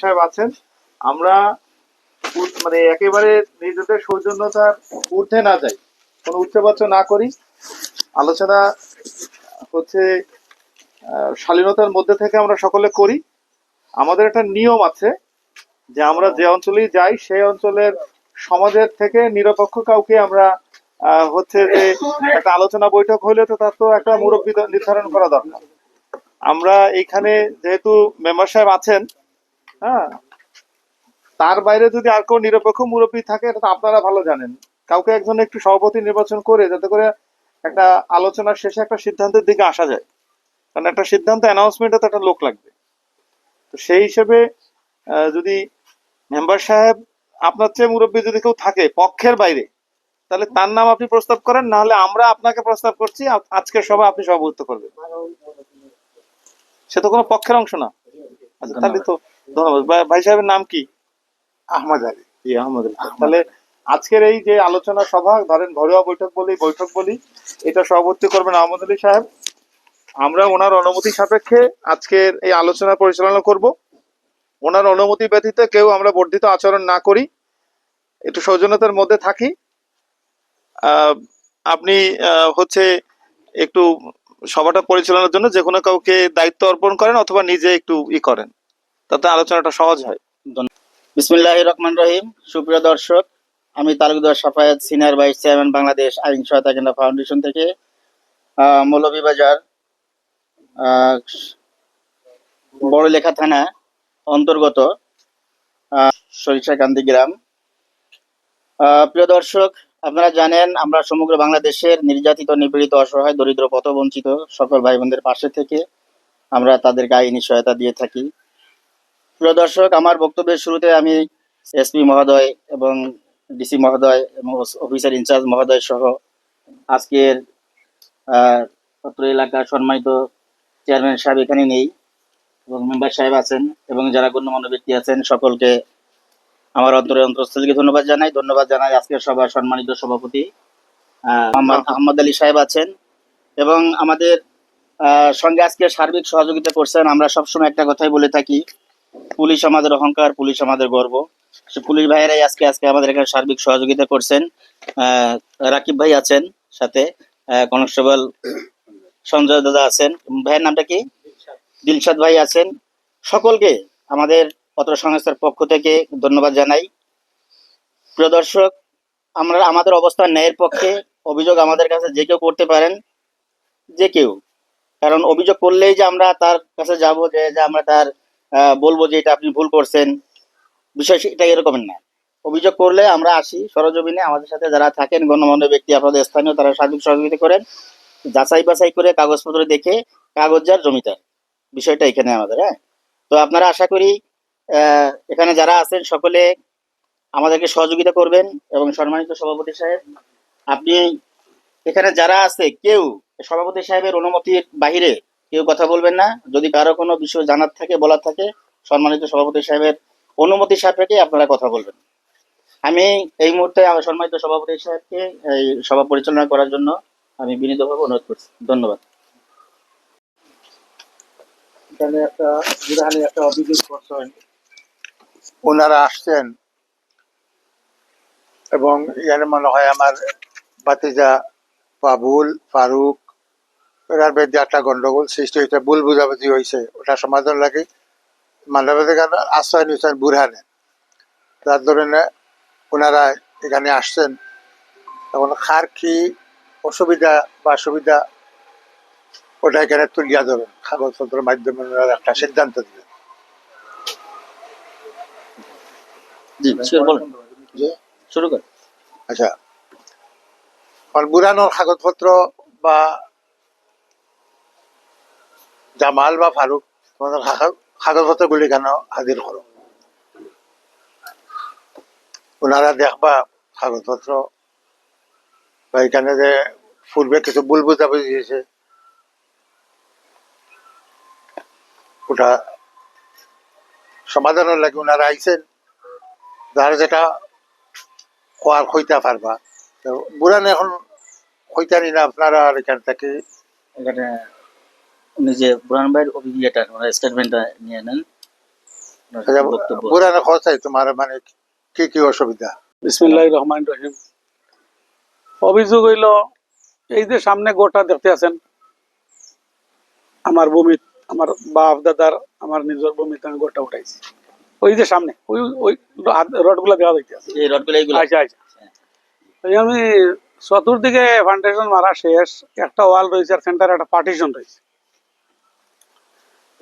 সাহেব আছেন। আমরা মানে একেবারে নিজেদের সৌজন্যতার ঊর্ধ্বে না যাই। কোনো উচ্চবাচ্য না করি। আলোচনা হচ্ছে শালীনতার মধ্যে থেকে আমরা সকলে করি। আমাদের একটা নিয়ম আছে যে আমরা যে অঞ্চলেই যাই, সেই অঞ্চলের সমাজের থেকে নিরপেক্ষ কাউকে আমরা হচ্ছে যে একটা আলোচনা বৈঠক হইলে তো তার তো একটা মুরব্বী নির্ধারণ করা দরকার। আমরা এইখানে যেহেতু মেম্বার সাহেব আছেন হ্যাঁ তার বাইরে যদি আর কেউ নিরপেক্ষ মুরব্বী থাকে, এটা তো আপনারা ভালো জানেন। কাউকে একজন একটু সভাপতি নির্বাচন করে যাতে করে একটা আলোচনার শেষে একটা সিদ্ধান্তের দিকে আসা যায়। কারণ একটা সিদ্ধান্ত অ্যানাউন্সমেন্টে তো একটা লোক লাগবে। তো সেই হিসেবে যদি মেম্বার সাহেব আপনার চেয়ে মুরব্বী যদি কেউ থাকে পক্ষের বাইরে, তাহলে তার নাম আপনি প্রস্তাব করেন, না হলে আমরা আপনাকে প্রস্তাব করছি, আজকের সভা আপনি সভাপতিত্ব করবেন। সে তো কোনো পক্ষের অংশ না। আচ্ছা তাহলে তো ধন্যবাদ। ভাই- সাহেবের নাম কি? আহমদ আলী। জি আহমদ আলী। তাহলে আজকের এই যে আলোচনা সভা ধরেন ঘরোয়া বৈঠক বলি বৈঠক বলি এটা সভাপতি করবেন আহমদ আলী সাহেব। আমরা ওনার অনুমতি সাপেক্ষে আজকের এই আলোচনা পরিচালনা করব। ওনার অনুমতি ব্যতীত কেউ আমরা বর্ধিত আচরণ না করি। একটু সৌজন্যতার মধ্যে থাকি। আহ, আপনি আহ, হচ্ছে একটু সভাটা পরিচালনার জন্য যে কোনো কাউকে দায়িত্ব অর্পণ করেন অথবা নিজে একটু ই করেন। তাতে আলোচনাটা সহজ হয়। বিসমিল্লাহ রহমান রহিম। সুপ্রিয় দর্শক, আমি Talukdar Safayat senior vice chairman Bangladesh আইন সহায়তা কেন্দ্র ফাউন্ডেশন থেকে মৌলভীবাজার বড়লেখা থানা অন্তর্গত সরিষাকান্দি গ্রাম। প্রিয় দর্শক আপনারা জানেন, আমরা সমগ্র বাংলাদেশের নির্যাতিত, নিপীড়িত, অসহায়, দরিদ্র, পথবঞ্চিত সকল ভাই বোনদের পাশে থেকে আমরা তাদেরকে আইনি সহায়তা দিয়ে থাকি। প্রিয় দর্শক, আমার বক্তব্যের শুরুতে আমি এসপি মহোদয় এবং ডিসি মহোদয় এবং অফিসার ইনচার্জ মহোদয় সহ আজকের অত্র এলাকার সম্মানিত চেয়ারম্যান সাহেব এখানে নেই এবং মেম্বার সাহেব আছেন এবং যারা গণ্যমান্য ব্যক্তি আছেন সকলকে আমার অন্তরে অন্তরস্থল থেকে ধন্যবাদ জানাই। ধন্যবাদ জানাই আজকের সভার সম্মানিত সভাপতি আহ, আহমদ আলী সাহেব আছেন এবং আমাদের সঙ্গে আজকে সার্বিক সহযোগিতা করছেন। আমরা সবসময় একটা কথাই বলে থাকি পুলিশ আমাদের অহংকার পুলিশ আমাদের গর্ব। পুলিশ ভাইয়েরাই আজকে আজকে আমাদের এখানে সার্বিক সহযোগিতা করছেন। রাকিব ভাই আছেন সাথে কনস্টেবল সঞ্জয় দাদা আছেন। ভাইয়ের নামটা কি? দিলশাদ ভাই আছেন। সকলকে আমাদের পত্র সংস্থার পক্ষ থেকে ধন্যবাদ জানাই। প্রিয় দর্শক, আমরা আমাদের অবস্থান ন্যায়ের পক্ষে, অভিযোগ আমাদের কাছে যে কেউ করতে পারেন, যে কেউ। কারণ অভিযোগ করলেই যে আমরা তার কাছে যাব, যে আমরা তার বলব যে এটা আপনি ভুল করছেন, বিষয় এটা এরকম না। অভিযোগ করলে আমরা আসি সরজমিনে, আমাদের সাথে যারা থাকেন, গণ্যমান্য ব্যক্তি, আপনাদের স্থানীয়, তারা সার্বিক সহযোগিতা করেন, যাচাই বাছাই করে কাগজপত্র দেখে কাগজ যার জমিদার বিষয়টা এখানে আমাদের হ্যাঁ? তো আপনারা আশা করি এখানে যারা আছেন সকলে আমাদেরকে সহযোগিতা করবেন এবং সম্মানিত সভাপতি সাহেব, আপনি এখানে যারা আছে, কেউ সভাপতি সাহেবের অনুমতির বাহিরে কেউ কথা বলবেন না। যদি কারও কোনো বিষয় জানার থাকে, বলার থাকে, সম্মানিত সভাপতি সাহেবের অনুমতি সাপেক্ষে আপনারা কথা বলবেন। আমি এই মুহূর্তে আমার সম্মানিত সভাপতি সাহেবকে এই সভা পরিচালনা করার জন্য আমি বিনীতভাবে অনুরোধ করছি। ধন্যবাদ। এখানে একটা একটা অভিযোগ করছেন। ওনারা আসছেন। এবং এখানে মনে হয় আমার বাতিজা বাবুল, ফারুক এরার মধ্যে একটা গন্ডগোল সৃষ্টি হয়েছে, ভুল বুঝাবুঝি হয়েছে। ওটা সমাধান লাগে। মানবাধিক আশ্রয় নিয়েছেন বুরহানে তার ধরনে ওনারা এখানে আসছেন। তখন কার কি অসুবিধা বা সুবিধা, ওটা এখানে তুলিয়া ধরুন। কাগজপত্রের মাধ্যমে ওনারা একটা সিদ্ধান্ত দিবেন জি শিওর বলুন। শুরু কর আচ্ছা বুড়ানোর কাগজপত্র বা জামাল বা ফারুক তোমাদের কাগজপত্রগুলি কেন হাজির করো? ওনারা দেখবা কাগজপত্র বা এখানে যে পূর্বে কিছু ভুল বুঝাবুঝি হয়েছে ওটা সমাধানের লাগে ওনারা আইছেন। যার যেটা খোয়ার খইতা পারবা তো বুড়ান এখন খইতানি না আপনারা আর এখান থেকে এখানে উনি যে বুরহান ভাইয়ের অভিজ্ঞতা স্টেটমেন্টটা নিয়ে নেন আচ্ছা, তোমার মানে কি কি অসুবিধা? বিসমিল্লাহ রহমান রহিম। অভিযোগ হইল এই যে সামনে গোটা দেখতে আছেন আমার ভূমি আমার বাপ দাদার আমার নিজের ভূমিতে আমি গোটা উঠাইছি। ওই যে সামনে ওই ওই রডগুলা দেওয়া আছে। এই রডগুলো এইগুলো? আচ্ছা আচ্ছা। আমি চতুর্দিকে ফাউন্ডেশন মারা শেষ একটা ওয়াল রয়েছে আর সেন্টারে একটা পার্টিশন রয়েছে।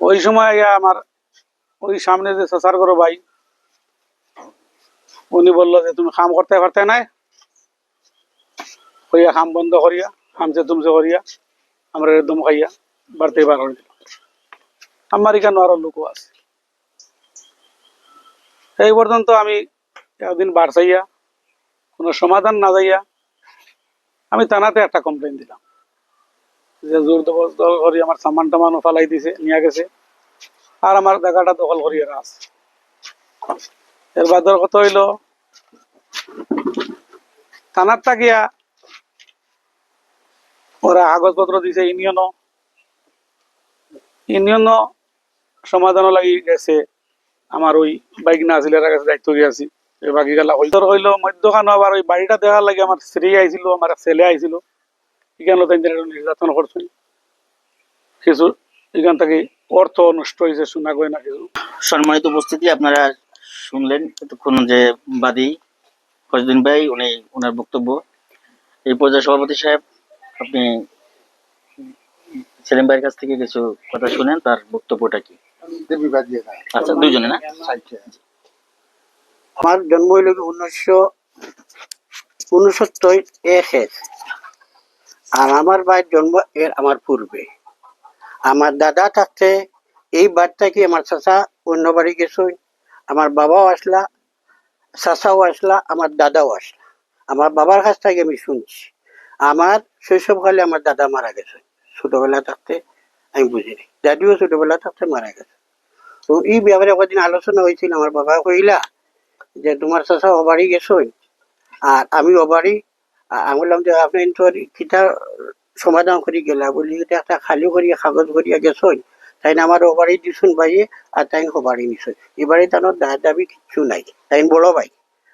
ওই সময় আমার ওই সামনে যে চাচার করো ভাই উনি বলল যে তুমি কাম করতে পারতে নাই? হইয়া কাম বন্ধ করিয়া হামছে তুমছে করিয়া আমরা একদম খাইয়া বাড়তে বার করে দিল আমার এখানে আরও লোকও আছে। এই পর্যন্ত আমি একদিন বার চাইয়া কোনো সমাধান না যাইয়া আমি থানাতে একটা কমপ্লেন দিলাম। যে জোর জবরদস্ত করি আমার সামান টামানো ফালাই দিছে, নিয়ে গেছে। আর আমার জায়গাটা দখল করিয়া আছে এর বাদর কথা হইল, থানার তাকিয়া ওরা কাগজপত্র দিছে ইউনিয়নও ইউনিয়নও সমাধানও লাগি গেছে। আমার ওই বাইক না আছিল এর কাছে দায়িত্ব দিয়ে আছি। এই বাকি গেলা হইতর হইল মধ্যখানে আবার ওই বাড়িটা দেখার লাগে আমার স্ত্রী আইছিল, আমার ছেলে আইছিল। এখানে তাই একটু নির্যাতন করছেন কিছু এখান থেকে অর্থ নষ্ট হয়েছে শোনা গয় না কিছু। সম্মানিত উপস্থিতি, আপনারা শুনলেন এতক্ষণ যে বাদী ফজদিন ভাই, উনি ওনার বক্তব্য। এই পর্যায়ে সভাপতি সাহেব, আপনি সেলিম ভাইয়ের কাছ থেকে কিছু কথা শুনেন, তার বক্তব্যটা কি? দেবী বাজিয়ে না আচ্ছা না? আমার জন্ম হইল উনিশশো উনসত্তর একের। আর আমার ভাইয়ের জন্ম এর আমার পূর্বে। আমার দাদা থাকতে এই বাড়িটাকে আমার চাচা অন্য বাড়ি গেছে আমার বাবাও আসলা চাচাও আসলা আমার দাদাও আসলা। আমার বাবার কাছ থেকে আমি শুনছি। আমার শৈশবকালে আমার দাদা মারা গেছে ছোটবেলা থাকতে আমি বুঝিনি। দাদিও ছোটবেলা থাকতে মারা গেছে। তো এই ব্যাপারে কদিন আলোচনা হয়েছিল আমার বাবা কইলা যে তোমার চাচা অবাড়ি গেছই আর আমি অবাড়ি, আ- আমি বললাম যে আপনি তো কিতা সমাধান করে গেলা বলি, এটা একটা খালি করিয়া, কাগজ করিয়া গেছই তাই না আমার অবাড়ি দিছুন ভাইয়ে, আর তাই হবাড়ি নিছই এবারে তার দায় দাবি কিচ্ছু নাই। তাই বড় ভাই,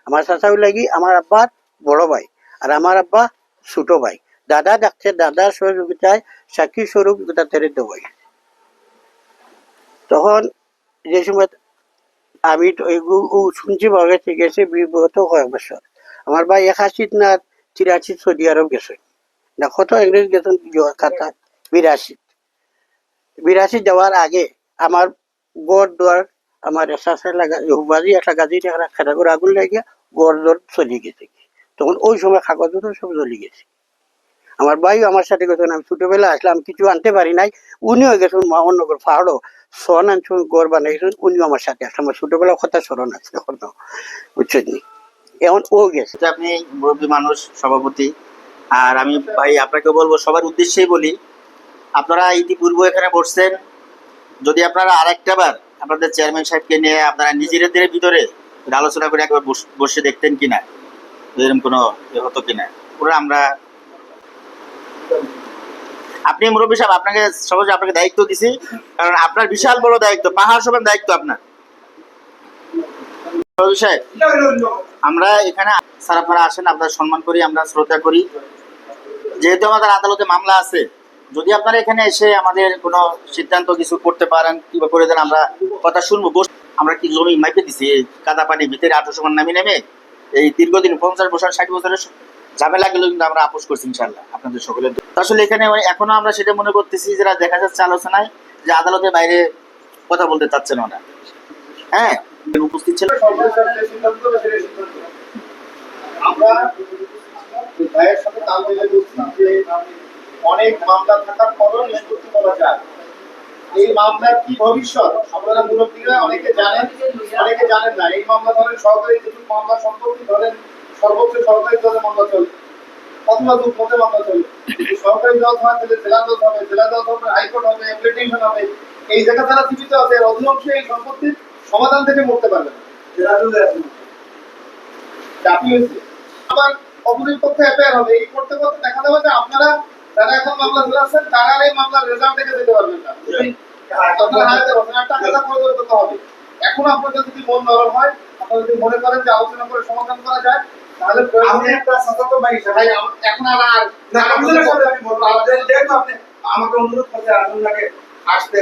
আমার চাচাও লাগি, আমার আব্বার বড় ভাই, আর আমার আব্বা ছোট ভাই। দাদা ডাকছে, দাদার সহযোগিতায় সাক্ষী স্বরূপ তেরে দেবই। তখন যে সময় আমি শুনছি ঠিক আছে, বিগত কয়েক বছর। আমার ভাই একাশি না তিরাশি সৌদি আরব গেছে। না কত ইংরেজ গেছেন কাতা বিরাশি বিরাশি যাওয়ার আগে আমার গড় দুয়ার, আমার এসাসে লাগা হুবাজি একটা গাজি একটা খেলা করে আগুন লেগে গড় দর চলে গেছে। তখন ওই সময় কাগজ সব জ্বলে গেছে। আমার ভাইও আমার সাথে গেছেন, আমি ছোটবেলা আসলাম, কিছু আনতে পারি নাই। উনিও গেছেন মোহাম্মদনগর পাহাড়ও। সন আনছুন গড় বানাইছেন উনিও আমার সাথে আসলে আমার ছোটবেলা কথা স্মরণ আছে এখন, বুঝছেন? এখন ও গেছে। আপনি মুরব্বী মানুষ, সভাপতি। আর আমি ভাই, আপনাকে বলব, সবার উদ্দেশ্যেই বলি, আপনারা ইতিপূর্বে এখানে বসছেন। যদি আপনারা আরেকটা বার আপনাদের চেয়ারম্যান সাহেবকে নিয়ে আপনারা নিজেদের ভিতরে আলোচনা করে একবার বসে দেখতেন কিনা? এরকম কোনো হতো কিনা? পুরো আমরা আপনি মুরব্বী সাহেব, আপনাকে সহজে আপনাকে দায়িত্ব দিছি, কারণ আপনার বিশাল বড় দায়িত্ব, পাহাড় সমান দায়িত্ব আপনার। আমরা এখানে আসেন, আপনার সম্মান করি, আমরা শ্রদ্ধা করি। যেহেতু আমাদের আদালতে মামলা আছে, যদি আপনারা এখানে এসে আমাদের কোনো সিদ্ধান্ত কিছু করতে পারেন, কিংবা করে দেন, আমরা কথা শুনব। বস, আমরা কি জমি মাইপে দিছি? কাদা পানি ভিতরে আঠারোশো নামে নেমে, এই দীর্ঘদিন পঞ্চাশ বছর, ষাট বছরের ঝামেলা গেলেও কিন্তু আমরা আপোষ করছি ইনশাল্লাহ আপনাদের সকলের আসলে এখানে এখনও আমরা সেটা মনে করতেছি যেটা দেখা যাচ্ছে আলোচনায় যে আদালতের বাইরে কথা বলতে চাচ্ছেন ওরা। হ্যাঁ? উপস্থিত ছিল। আমরা ভাইয়ের সাথে তাল মিলে বলছিলাম যে অনেক মামলা থাকার পরও নিষ্পত্তি করা যায়। এই মামলার কি ভবিষ্যৎ? আপনারা মুরব্বীরা অনেকে জানেন অনেকে জানেন না। এই মামলা ধরেন সরকারি কিছু মামলা সম্পত্তি ধরেন সর্বোচ্চ সরকারি দলে মামলা চলে অথবা দু পথে মামলা চলে এই সরকারি দল হয় তাহলে জেলা দল হবে জেলা দল হবে হাইকোর্ট হবে অ্যাপ্লিকেশন হবে এই জায়গা তারা সীমিত আছে এর অধিকাংশ এই সম্পত্তির সমাধান থেকে মরতে পারবে জেলা দলে আছে। চাপি হয়েছে? আবার অপরের পক্ষে এফআইআর হবে। এই করতে করতে দেখা যাবে যে আপনারা যারা এখন মামলা ধরেছেন তারা এই মামলার রেজাল্ট দেখে দিতে পারবেন না। হারাতে পারবেন হবে। এখন আপনাদের যদি মন নরম হয় আপনারা যদি মনে করেন যে আলোচনা করে সমাধান করা যায় একটা সতর্ক ভাই ভাই এখন আর আর না আমি বলব। যেহেতু আপনি আমাকে অনুরোধ করতে আনন্দ লাগে আসতে